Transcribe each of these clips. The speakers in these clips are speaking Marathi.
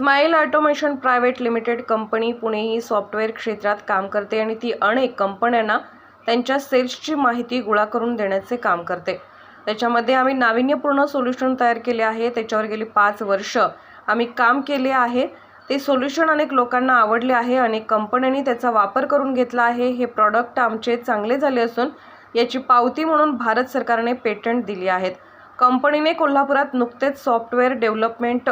Smile Automation private limited company Pune ही सॉफ्टवेअर क्षेत्रात काम करते आणि ती अनेक कंपन्यांना त्यांच्या सेल्सची माहिती गोळा करून देण्याचे काम करते. त्याच्यामध्ये आम्ही नाविन्यपूर्ण सोल्युशन तयार केले आहे. त्याच्यावर गेली पाच वर्ष आम्ही काम केले आहे. ते सोल्युशन अनेक लोकांना आवडले आहे. अनेक कंपन्यांनी त्याचा वापर करून घेतला आहे. हे प्रॉडक्ट आमचे चांगले झाले असून याची पावती म्हणून भारत सरकारने पेटंट दिली आहेत. कंपनीने कोल्हापुरात नुकतेच सॉफ्टवेअर डेव्हलपमेंट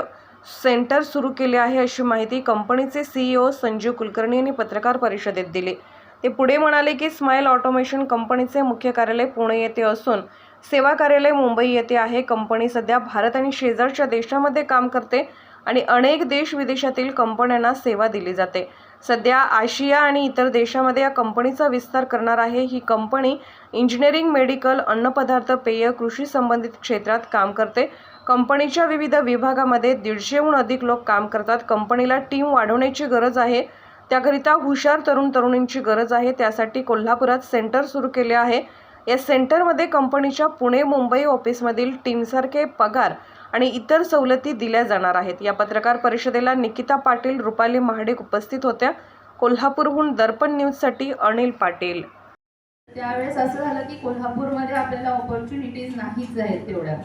सेंटर सुरू केले आहे अशी माहिती कंपनीचे सीईओ संजीव कुलकर्णी यांनी पत्रकार परिषदेत दिली. ते पुढे म्हणाले की स्माईल ऑटोमेशन कंपनीचे मुख्य कार्यालय पुणे येथे असून सेवा कार्यालय मुंबई येथे आहे. कंपनी सध्या भारत आणि शेजारच्या देशामध्ये काम करते आणि अनेक देश विदेशातील कंपन्यांना सेवा दिली जाते. सध्या आशिया आणि इतर देशामध्ये या कंपनीचा विस्तार करणार आहे. ही कंपनी इंजिनिअरिंग मेडिकल अन्नपदार्थ पेय कृषी संबंधित क्षेत्रात काम करते. कंपनीच्या विविध विभागामध्ये दीडशेहून अधिक लोक काम करतात. कंपनीला टीम वाढवण्याची गरज आहे. त्याकरिता हुशार तरुण तरुणींची गरज आहे. त्यासाठी कोल्हापुरात सेंटर सुरू केले आहे. या सेंटरमध्ये कंपनीच्या पुणे मुंबई ऑफिसमधील टीमसारखे पगार आणि इतर सवलती दिल्या जाणार आहेत. या पत्रकार परिषदेला निकिता पाटील रुपाली महाडिक उपस्थित होत्या. कोल्हापूरहून दर्पण न्यूजसाठी अनिल पाटील. त्यावेळेस असं झालं की कोल्हापूरमध्ये आपल्याला ऑपॉर्च्युनिटीज नाहीच आहेत तेवढ्या.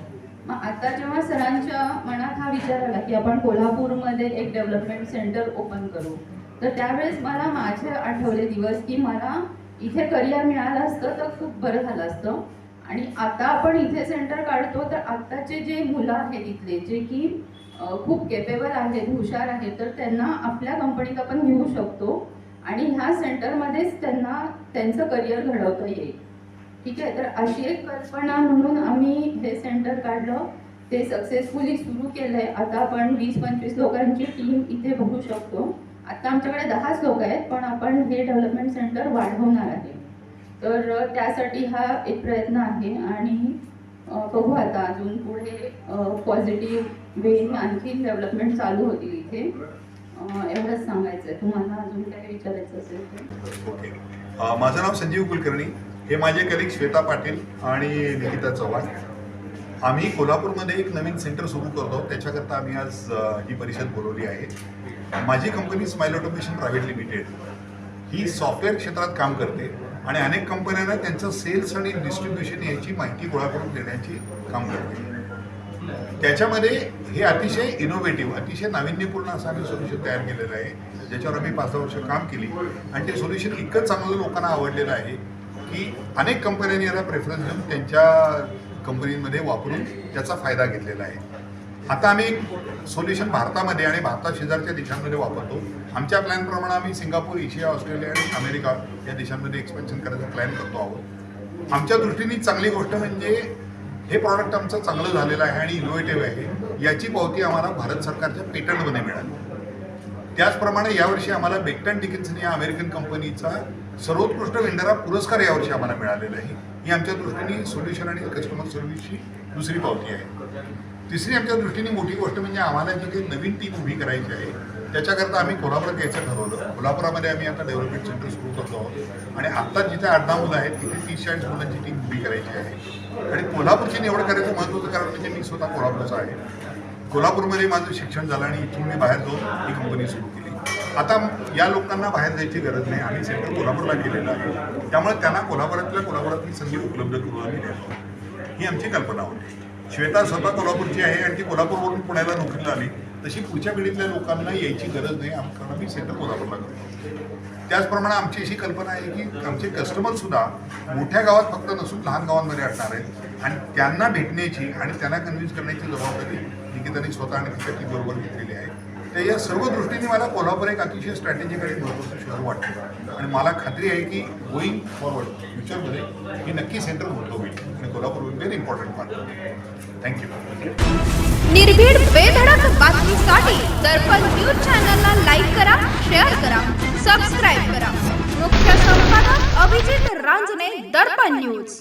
मग आता जेव्हा सरांच्या मनात हा विचार आला की आपण कोल्हापूरमध्ये एक डेव्हलपमेंट सेंटर ओपन करू तर त्यावेळेस मला माझे आठवले दिवस की मला इथे करिअर मिळालं असतं तर खूप बरं झालं असतं. आणि आता आपण इथे सेंटर काढतो तर आत्ताचे जे मुलं आहेत इथले जे की खूप केपेबल आहेत हुशार आहेत तर त्यांना आपल्या कंपनीत आपण घेऊ शकतो. आणि ह्या सेंटरमध्येच त्यांना त्यांचं करिअर घडवता येईल. ठीक आहे? तर अशी एक कल्पना म्हणून आम्ही हे सेंटर काढलं. ते सक्सेसफुली सुरू केलं आहे आता आपण वीस पंचवीस लोकांची टीम इथे बघू शकतो. आता आमच्याकडे दहाच लोक आहेत पण आपण हे डेव्हलपमेंट सेंटर वाढवणार आहे. तर त्यासाठी हा एक प्रयत्न आहे आणि बघू आता अजून पुढे पॉझिटिव्ह वेन आणखी डेव्हलपमेंट चालू होतील इथे. एवढंच सांगायचं आहे तुम्हाला अजून काही विचारायचं असेल ओके. माझं नाव संजीव कुलकर्णी. हे माझे कलिक श्वेता पाटील आणि निकिता चव्हाण. आम्ही कोल्हापूरमध्ये एक नवीन सेंटर सुरू करतो. त्याच्याकरता आम्ही आज ही परिषद बोलवली आहे. माझी company smile automation private limited ही सॉफ्टवेअर क्षेत्रात काम करते. आणि अनेक कंपन्यांना त्यांचं सेल्स आणि डिस्ट्रीब्युशन याची माहिती गोळा करून देण्याची काम करते. त्याच्यामध्ये हे अतिशय इनोव्हेटिव्ह अतिशय नाविन्यपूर्ण असं आम्ही सोल्युशन तयार केलेलं आहे. ज्याच्यावर आम्ही पाच वर्ष काम केली. आणि ते सोल्युशन इतकं चांगलं लोकांना आवडलेलं आहे की अनेक कंपन्यांनी याला प्रेफरन्स देऊन त्यांच्या कंपनीमध्ये वापरून त्याचा फायदा घेतलेला आहे. आता आम्ही सोल्युशन भारतामध्ये आणि भारता शेजारच्या देशांमध्ये वापरतो. आमच्या प्लॅनप्रमाणे आम्ही सिंगापूर एशिया ऑस्ट्रेलिया आणि अमेरिका या देशांमध्ये एक्सपेन्शन करायचा प्लॅन करतो आहोत. आमच्या दृष्टीने चांगली गोष्ट म्हणजे हे प्रॉडक्ट आमचं चांगलं झालेलं आहे आणि इनोव्हेटिव्ह आहे. याची पावती आम्हाला भारत सरकारच्या पेटंटमध्ये मिळाली. त्याचप्रमाणे यावर्षी आम्हाला बेक्टन डिकिन्सन या अमेरिकन कंपनीचा सर्वोत्कृष्ट वेंडरा पुरस्कार यावर्षी आम्हाला मिळालेला आहे. ही आमच्या दृष्टीने सोल्युशन आणि कस्टमर सर्व्हिसची दुसरी पावती आहे. तिसरी आमच्या दृष्टीने मोठी गोष्ट म्हणजे आम्हाला जी काही नवीन टीम उभी करायची आहे त्याच्याकरता आम्ही कोल्हापुरात यायचं ठरवलं. कोल्हापुरामध्ये आम्ही आता डेव्हलपमेंट सेंटर सुरू करतो आहोत. आणि आत्ता जिथे आठ दहा मुलं आहेत तिथे तीस चाळीस मुलांची टीम उभी करायची आहे. आणि कोल्हापूरची निवड करायचं महत्त्वाचं कारण म्हणजे मी स्वतः कोल्हापूरचा आहे. कोल्हापूरमध्ये माझं शिक्षण झालं आणि इथून मी बाहेर जाऊन ही कंपनी सुरू केली. आता या लोकांना बाहेर जायची गरज नाही. आम्ही सेंटर कोल्हापूरला गेलेलं आहे. त्यामुळे त्यांना कोल्हापुरातल्या कोल्हापुरातली संधी उपलब्ध करून आम्ही देतो. ही आमची कल्पना होती. श्वेता स्वतः कोल्हापूरची आहे आणि ती कोल्हापूरवरून पुण्याला नोकरीला आली. तशी पुढच्या पिढीतल्या लोकांना यायची गरज नाही. आम- कारण आम्ही सेंटर कोल्हापूरला करतो. त्याचप्रमाणे आमची अशी कल्पना आहे की आमचे कस्टमरसुद्धा मोठ्या गावात फक्त नसून लहान गावांमध्ये असणार आहेत. आणि त्यांना भेटण्याची आणि त्यांना कन्व्हिन्स करण्याची जबाबदारी निकिताने स्वतः आणि तिच्या टीमबरोबर घेतलेली आहे. तर या सर्व दृष्टीने मला कोल्हापूर एक अतिशय स्ट्रॅटेजिकली महत्त्वाचं शहर वाटतं. आणि मला खात्री आहे की गोईंग फॉरवर्ड फ्युचरमध्ये मी नक्की सेंटर मोठं होईल. आणि Kolhapur will very important part thank you निर्भीड बेधडक बातमीसाठी दर्पण न्यूज चॅनलला लाईक करा शेअर करा सबस्क्राईब करा. मुख्य संपादक अभिजित रांजने दर्पण न्यूज.